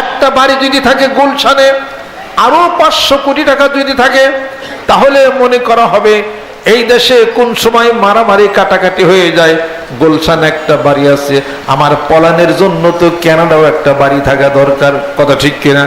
একটা বাড়ি যদি থাকে গুলশানে, আরও পাঁচশো কোটি টাকা যদি থাকে, তাহলে মনে করা হবে এই দেশে কোন সময় মারামারি কাটাকাটি হয়ে যায়। গুলশান একটা বাড়ি আছে, আমার পলানের জন্য তো কেনাডাও একটা বাড়ি থাকা দরকার, কথা ঠিক কিনা?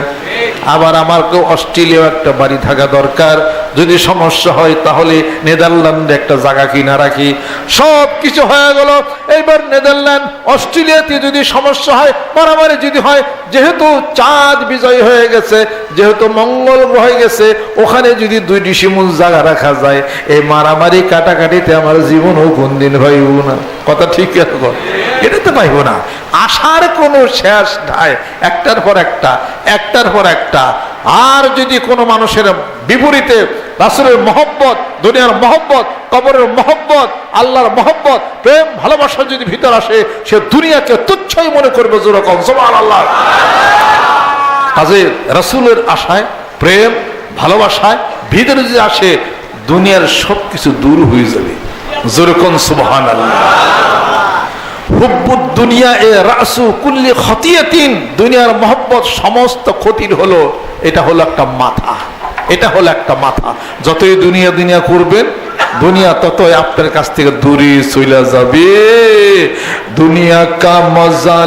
আবার আমার কেউ অস্ট্রেলিয়াও একটা বাড়ি থাকা দরকার। যদি সমস্যা হয়, তাহলে নেদারল্যান্ডে একটা জায়গা কিনা রাখি। সব কিছু হয়ে গেল। এইবার নেদারল্যান্ড, অস্ট্রেলিয়াতে যদি সমস্যা হয়, মারামারি যদি হয়, যেহেতু চাঁদ বিজয় হয়ে গেছে, যেহেতু মঙ্গল হয়ে গেছে, ওখানে যদি দুই ডিসিমুল জায়গা রাখা যায়, এই মারামারি কাটাকাটিতে আমার জীবনও কোনদিন হইব না। কথা ঠিক আছে এটা তো পাইব না। আশার কোনো শেষ নাই। একটার পর একটা, একটার পর একটা। আর যদি কোনো মানুষের বিপরীতে রাসুলের মহব্বত, দুনিয়ার মহব্বত, কবরের মহব্বত, আল্লাহর মহব্বত, প্রেম, ভালোবাসা যদি ভিতর আসে, সে দুনিয়াকে তুচ্ছই মনে করবে যেরকম। সমান আল্লাহ কাজে রাসুলের আশায়, প্রেম, ভালোবাসায় ভিতরে যদি আসে, দুনিয়ার সব কিছু দূর হয়ে যাবে। যেরকম সুবহান আল্লাহ দুনিয়া এ রাসু কুল্লি দুনিয়ার মহব্বত সমস্ত ক্ষতির হলো, এটা হলো একটা মাথা। এটা হলো একটা মাথা। যতই দুনিয়া দুনিয়া করবেন দুনিয়া ততই আপনার কাছ থেকে দূরে চলে যাবে। দুনিয়া কা মজা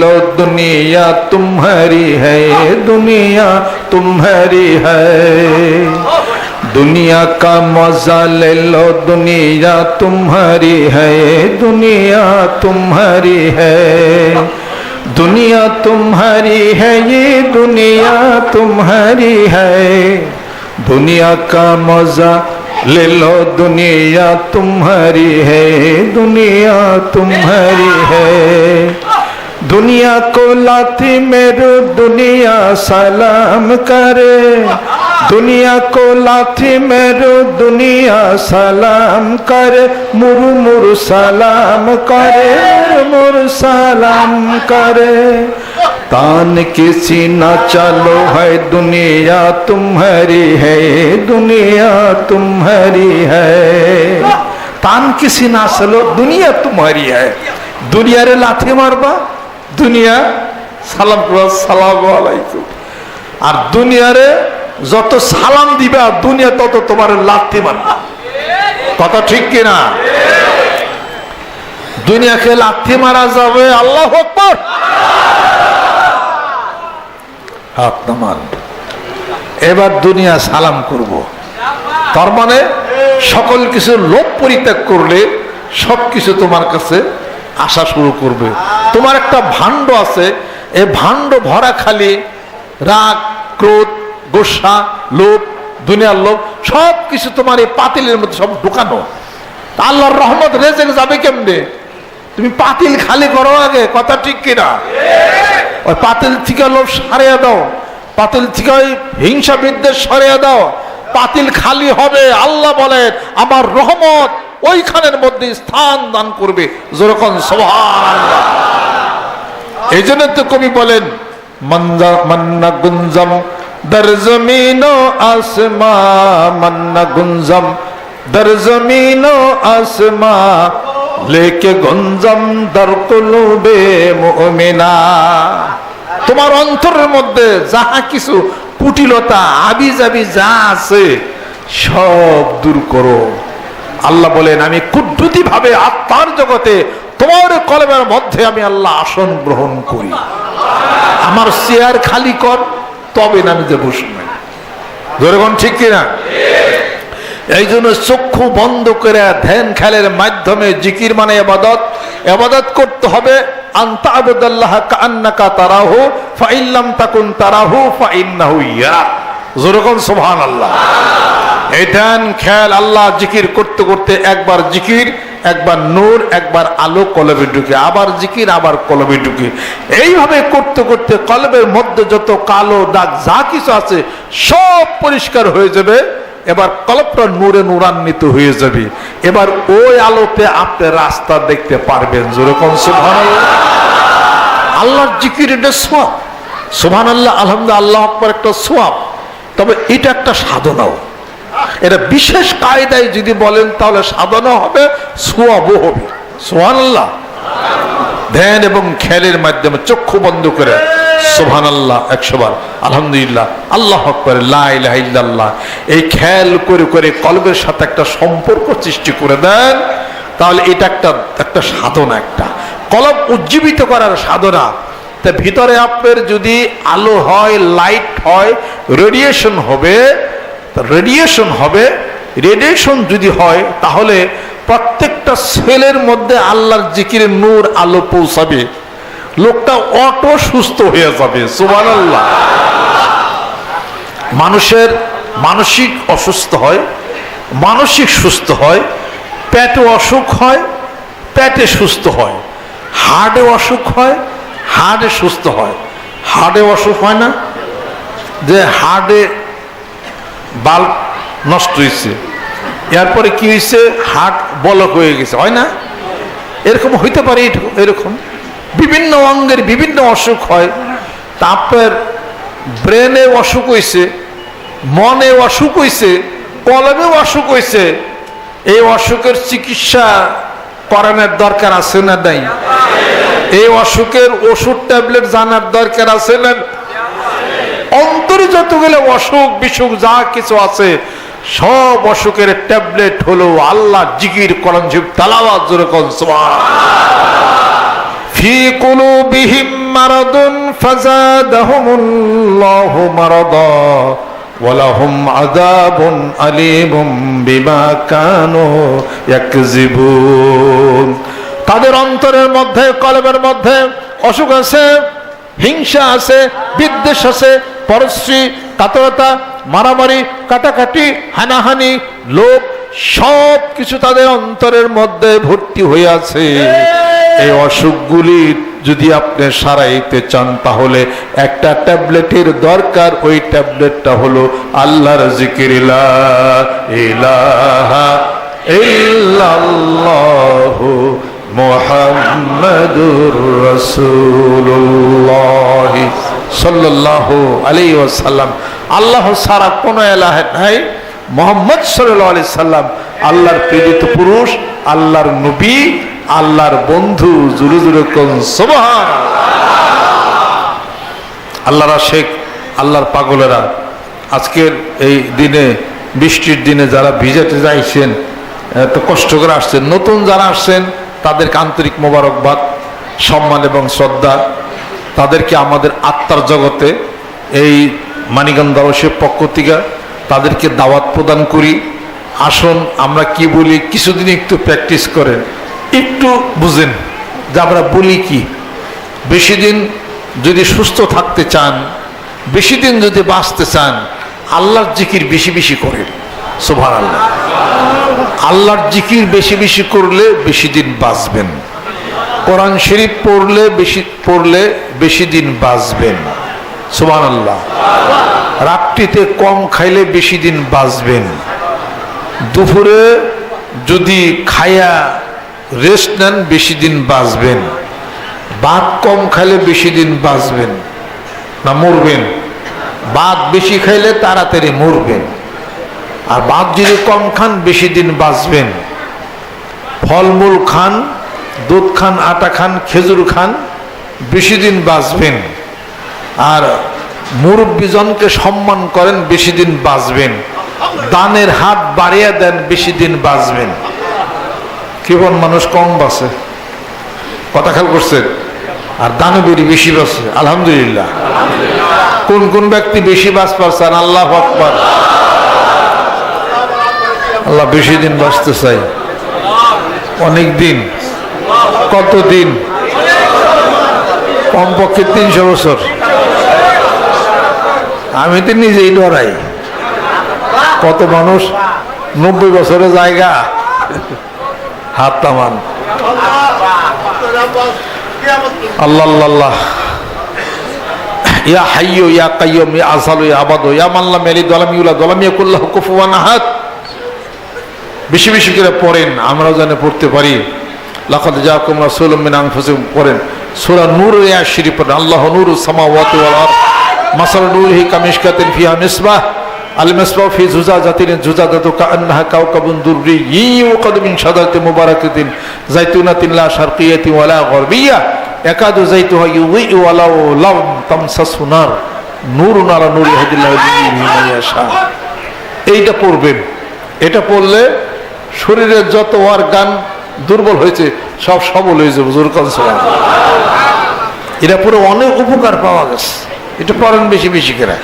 লো দুনিয়া তুমহারি হ্যাঁ দুনিয়া তুমহারি হ্যাঁ दुनिया का मज़ा ले लो, दुनिया तुम्हारी है, दुनिया तुम्हारी है। दुनिया तुम्हारी है, ये दुनिया तुम्हारी है। दुनिया का मज़ा ले लो, दुनिया तुम्हारी है, दुनिया तुम्हारी है। दुनिया को लाती मेरू दुनिया सलाम करे दुनिया को लाथी मेरू दुनिया सलाम करे मुरु मुरु सलाम करे मुरु सलाम करे तान किसी न चलो है दुनिया तुम्हारी है दुनिया तुम्हारी है तान किसी ना चलो दुनिया तुम्हारी है दुनिया रे लाथी मारबा দুনিয়া, সালাম সালাম আলাইকুম। আর দুনিয়ারে যত সালাম দিবা দুনিয়া তত তোমার লাথি মারবে। কথা ঠিক কিনা? দুনিয়াকে লাথি মারা যাবে, আল্লাহ আকবার। হাত নামান। এবার দুনিয়া সালাম করব। তার মানে সকল কিছু লোভ পরিত্যাগ করলে সব কিছু তোমার কাছে আসা শুরু করবে। তোমার একটা ভাণ্ড আছে, এ ভাণ্ড ভরা খালি, রাগ, ক্রোধ, গোসা, লোভ, দুনিয়ার লোভ সব কিছু তোমার এই পাতিলের মধ্যে সব ঢুকানো। আল্লাহর রহমত রেজেক যাবে কেমনে? তুমি পাতিল খালি করো আগে, কথা ঠিক কিনা? ওই পাতিল থেকে লোভ সারিয়ে দাও, পাতিল থেকে ওই হিংসা বিদ্বেষ সরিয়ে দাও, পাতিল খালি হবে, আল্লাহ বলেন, আমার রহমত ওইখানের মধ্যে স্থান দান করবে। যেরকম সোহান এই জন্য তো কবি বলেন, মান্না গুঞ্জম দর জমিন আসমা, মান্না গুঞ্জম দর জমিন আসমা, লেকে গুঞ্জম দর কুলুবে মুমিনা। তোমার অন্তরের মধ্যে যাহা কিছু কুটিলতা আবি যাবি যা আছে, সব দূর করো। আল্লাহ বলেন, আমি কুদ্রুতি ভাবে আত্মার জগতে তোমার কলমের মধ্যে আমি আল্লাহ আসন গ্রহণ করি। আমার চেয়ার খালি কর, তবে আমি যে বসবেন ধরেগণ ঠিক কিনা? এই জন্য চক্ষু বন্ধ করে ধ্যান খেলের মাধ্যমে জিকির মানে এবাদত। এবাদত করতে হবে আন্তা কান্নাকা তারাহু, ফাইল্লাম তাকুন ইয়া। যেরকম সুবহান আল্লাহ এই ধ্যান, খেয়াল, আল্লাহ জিকির করতে করতে একবার জিকির, একবার নূর, একবার আলো কলবে ঢুকে, আবার জিকির, আবার কলবে ঢুকে। এইভাবে করতে করতে কলবের মধ্যে যত কালো দাগ, যা কিছু আছে, সব পরিষ্কার হয়ে যাবে। এবার কলপটা নূরে নূরান্বিত হয়ে যাবে। এবার ওই আলোতে আপনি রাস্তা দেখতে পারবেন। যেরকম সুবহান আল্লাহর জিকির এটা সোয়াব। সুবহান আল্লাহ আলহামদুলিল্লাহ, আল্লাহ একটা সোয়াব। তবে এটা একটা সাধনাও। এটা বিশেষ কায়দায় যদি বলেন তাহলে সাধনা হবে সোয়াবও হবে। সোহানাল্লাহ ধ্যান এবং খেয়ালের মাধ্যমে চক্ষু বন্ধ করে সোহান আল্লাহ একশো বার আলহামদুলিল্লাহ আল্লাহ করে লাইল্লাহ এই খেয়াল করে করে কলবের সাথে একটা সম্পর্ক সৃষ্টি করে দেন তাহলে এটা একটা একটা সাধনা একটা। কলব উজ্জীবিত করার সাধনা। তা ভিতরে আপনার যদি আলো হয় লাইট হয় রেডিয়েশন হবে রেডিয়েশন হবে। রেডিয়েশন যদি হয়, তাহলে প্রত্যেকটা সেলের মধ্যে আল্লাহর জিকিরের নূর, আলো পৌঁছাবে। লোকটা অটো সুস্থ হয়ে যাবে সুবান আল্লাহ মানুষের মানসিক অসুস্থ হয়, মানসিক সুস্থ হয়, পেটে অসুখ হয়, পেটে সুস্থ হয়। হার্টে অসুখ হয় হার্টে সুস্থ হয়। হার্টে অসুখ হয় না? যে হার্টে বাল্ব নষ্ট হয়েছে এরপরে কি হয়েছে হার্ট বলক হয়ে গেছে, হয় না? এরকম হইতে পারে এরকম। বিভিন্ন অঙ্গের বিভিন্ন অসুখ হয়। তারপর ব্রেনে অসুখ হয়েছে মনে অসুখ হয়েছে কলমে অসুখ হয়েছে এই অসুখের চিকিৎসা করানোর দরকার আছে না নাই? এই অসুখের ওষুধ, ট্যাবলেট জানার দরকার আছে না অন্তরে যতগুলো অসুখ বিসুখ যা কিছু আছে, সব অসুখের ট্যাবলেট হলো আল্লাহ জিকির করন আযাবুন আলীমুম বিমা তাদের অন্তরের মধ্যে, কলবের মধ্যে অসুখ আছে, হিংসা আছে, বিদ্বেষ আছে পরশ্রী কাতরতা মারামারি কাটাকাটি হানাহানি লোভ সব কিছু তাদের অন্তরের মধ্যে ভর্তি হয়ে আছে। এই অসুখগুলি যদি আপনি সারাইতে চান তাহলে একটা ট্যাবলেটের দরকার। ওই ট্যাবলেটটা হলো আল্লাহর জিকির ইলাহা ইল্লাল্লাহু মোহাম্মদুর রসুল্লাহ সাল্লাল্লাহু আলাইহি ওয়াসাল্লাম। আল্লাহ সারা কোন এলাহ নাই। মোহাম্মদ সাল্লাল্লাহু আলাইহি সাল্লাম আল্লাহর প্রেরিত পুরুষ, আল্লাহর নবী, আল্লাহর বন্ধু জুরু জুরু কোন আল্লাহরা শেখ আল্লাহর পাগলেরা আজকের এই দিনে, বৃষ্টির দিনে যারা ভিজাতে যাইছেন এত কষ্ট করে আসছেন। নতুন যারা আসছেন, তাদেরকে আন্তরিক মোবারকবাদ, সম্মান এবং শ্রদ্ধা। তাদেরকে আমাদের আত্মার জগতে এই মানিগঞ্জ দরসের পক্ষ থেকে তাদেরকে দাওয়াত প্রদান করি। আসুন, আমরা কি বলি, কিছুদিন একটু প্র্যাকটিস করেন। একটু বুঝেন যে আমরা বলি কি। বেশি দিন যদি সুস্থ থাকতে চান, বেশি দিন যদি বাঁচতে চান, আল্লাহর জিকির বেশি বেশি করেন। সোভান আল্লাহ আল্লাহর জিকির বেশি বেশি করলে বেশি দিন বাঁচবেন। কোরআন শরীফ পড়লে বেশি পড়লে বেশি দিন বাঁচবেন সোভান আল্লাহ রাত্রিতে কম খাইলে বেশি দিন বাঁচবেন দুপুরে যদি খায়া রেস্ট নেন, বেশি দিন বাঁচবেন ভাত কম খাইলে বেশি দিন বাঁচবেন না। মরবেন ভাত বেশি খাইলে তাড়াতাড়ি মরবেন আর ভাত যদি কম খান, বেশি দিন বাঁচবেন ফলমূল খান দুধ খান, আটা খান, খেজুর খান, বেশি দিন বাঁচবেন। আর মুরব্বীজনকে সম্মান করেন, বেশি দিন বাঁচবেন। দানের হাত বাড়িয়ে দেন, বেশি দিন বাঁচবেন। কেবল মানুষ, কম বাঁচে। কথা খেয়াল করছেন আর দানবীর বেশি বাঁচে, আলহামদুলিল্লাহ। কোন কোন ব্যক্তি বেশি বাঁচ পারছেন আল্লাহ আকবর আল্লাহ বেশি দিন বাঁচতে চাই। অনেক দিন। কত দিন কমপক্ষে তিনশো বছর। আমি তো নিজেই ডরাই। কত মানুষ? নব্বই বছরের জায়গা। হাত তামান। আল্লাহ ইয়া হাইয়ু ইয়া কাইয়ুম ইয়া আসালু, ইয়া আবাদু, ইয়া মাল্লাম ইয়ালিদ, ওয়া লাম ইউলাদ, ওয়া লাম ইয়াকুল কুফুয়ান আহাদ। বেশি বেশি করে পড়েন, আমরাও যেন পড়তে পারি। লাকাদ জাআকুম রাসূলুম মিন আনফুসিকুম। পড়েন, সূরা নূর ইয়া শরীফ পড়েন, আল্লাহু নূরুস সামাওয়াতি ওয়াল আরদ, মাসাল নূরিহি কামিশকাতিন ফিহা মিসবাহ, আল মিসবাহ ফি জুজাজাতিন, জুজাজাতু কাআন্নাহা কাওকাবুন দুররি ইউকাদু মিন শাজারাতিন মুবারাকাতিন, যাইতুনাতিন লা শারকিয়াতিন ওয়ালা গরবিয়া, একাদু যাইতে হয় ইউই ওয়ালাউ লাম তামসাসুনার নূর নারা নূরি হাদিল্লাহ বিহিমাইয়াশা এইটা পড়বেন। এটা পড়লে শরীরের যত অর্গান দুর্বল হয়েছে সব সবল হয়েছে যাবে জোর এটা পুরো অনেক উপকার পাওয়া গেছে। এটা পড়েন বেশি বেশি করে।